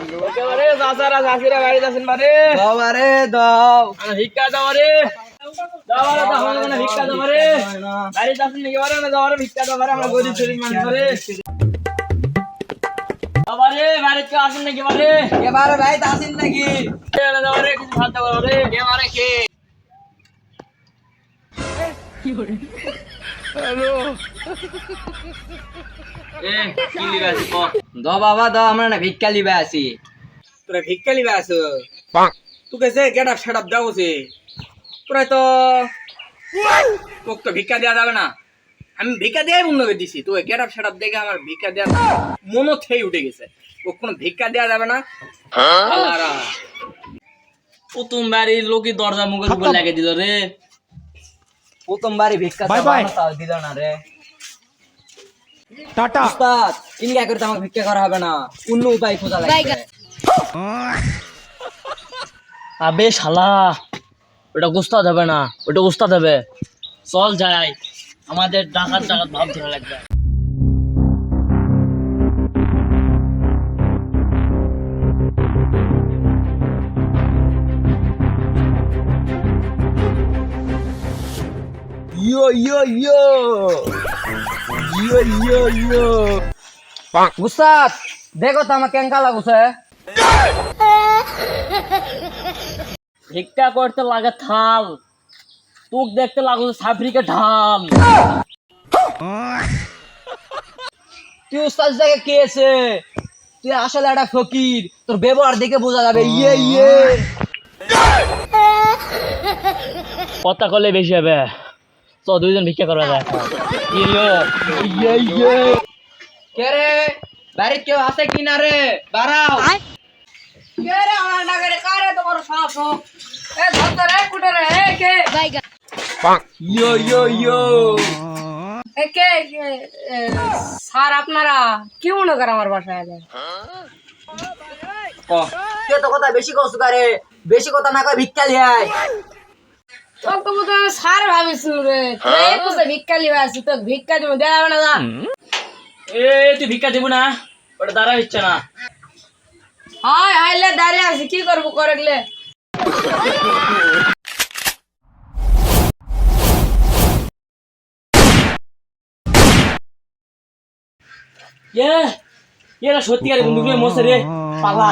আসিরা বাড়িতে আছেন বারে বাবারে দাও। আরে ভিক্ষা দাও রে দাও রে দাও না ভিক্ষা দাও রে বাড়িতে আছেন নাকি বারে না দাও ভিক্ষা দাও আমরা গরিব শরীর মানুষ রে বাবারে বাড়িতে আসেন নাকি বারে এবারে ভাই আসেন নাকি দাও কিছু ভাত দাও রে এবারে কে? এ কি লিবে আছে ক? দাও বাবা দাও আমরা না ভিক্ষা লিবে আছি। তোরা ভিক্ষা লিবে আছো? তোকে সে গেট আপ সেট আপ দাও সে তোরা তো তোকে তো ভিক্ষা দেওয়া যাবে না। আমি ভিক্ষা দেওয়াই বন্ধ করে দিছি তো গেট আপ সেট আপ দেখে আমার ভিক্ষা দেওয়া মনও থেই উঠে গেছে। ও কোনো ভিক্ষা দেওয়া যাবে না? আল্লাহরা। প্রথম বাড়ির লোকই দরজা মুখের উপর লাগিয়ে দিল রে। প্রথমবারই ভিক্ষা দিল না রে। টাটা। উস্তাদ ইনকা করতে আমাকে ভিক্ষা করা হবে না। অন্য উপায় খোঁজা লাগবে। আবে শালা ওটা উস্তাদ হবে না ওটা উস্তাদ হবে। চল যাই। আমাদের ডাকাত ডাকাত ভাব ধরে লাগবে ইয়ো ইয়ো ইয়ো ইয়ো ইয়ো ইয়ো উস্তাদ দেখো তো আমার কেঙ্কা লাগুছে। ভিক্ষা করতে লাগে থাল তুক দেখতে লাগল সাফরিকে ঢাল তুই উস্তাদ জায়গা কে আছে? তুই আসলে একটা ফকির। তোর ব্যবহার দেখে বোঝা যাবে। ইয়ে ইয়ে। কথা করলে বেশি হবে। দুইজন ভিক্ষা করবে দেখ ইয়ে ইয়ে কে রে? বাড়ির কেউ আছে কিনা রে? বাড়াও কে রে আমার নাগারে? কারে তোমার এ রে কুটে রে। এ কে? ইয়ো ইয়ো ইয়ো। স্যার আপনারা কি মনে করেন আমার বাসায় এলেন কে? তো কথা বেশি কষ্ট করে বেশি কথা না কয় ভিক্ষা লিয়াই তো তো স্যার ভাবিছিল রে এই কোসে ভিক্ষা লিবে আসি তো ভিক্ষা দিব দেওয়া না যা এ তুই ভিক্ষা দিব না ওটা দাঁড়া ইচ্ছে না হয় আইলে দাঁড়িয়ে আছি কি করব করে গেলে এ এরা সত্যিকারের বন্ধুগুলো মশে রে পালা